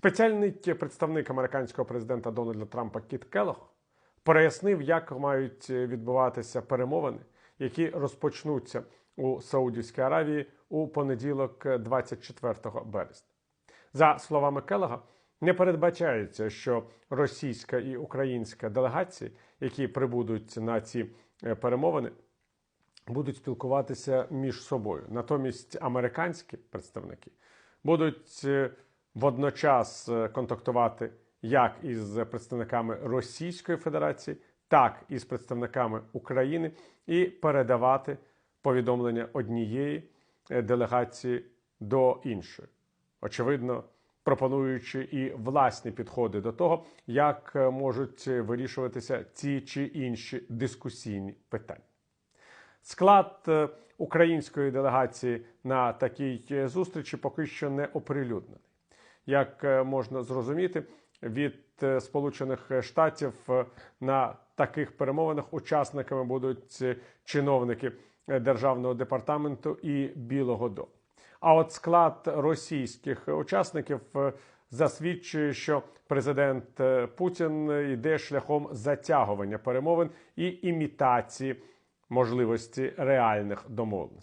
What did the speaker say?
Спеціальний представник американського президента Дональда Трампа Кіт Келлог прояснив, як мають відбуватися перемовини, які розпочнуться у Саудівській Аравії у понеділок, 24 березня. За словами Келлога, не передбачається, що російська і українська делегації, які прибудуть на ці е, перемовини, будуть спілкуватися між собою. Натомість американські представники будуть е, водночас е, контактувати як із представниками Російської Федерації, так і з представниками України, і передавати повідомлення однієї е, делегації до іншої. Очевидно, пропонуючи і власні підходи до того, як е, можуть вирішуватися ці чи інші дискусійні питання. Склад української делегації на такій зустрічі поки що не оприлюднений. Як е, можна зрозуміти, від е, Сполучених Штатів е, на таких перемовинах учасниками будуть чиновники Державного департаменту і Білого Дому. А от склад російських учасників засвідчує, що президент Путін йде шляхом затягування перемовин і імітації можливості реальних домовленостей.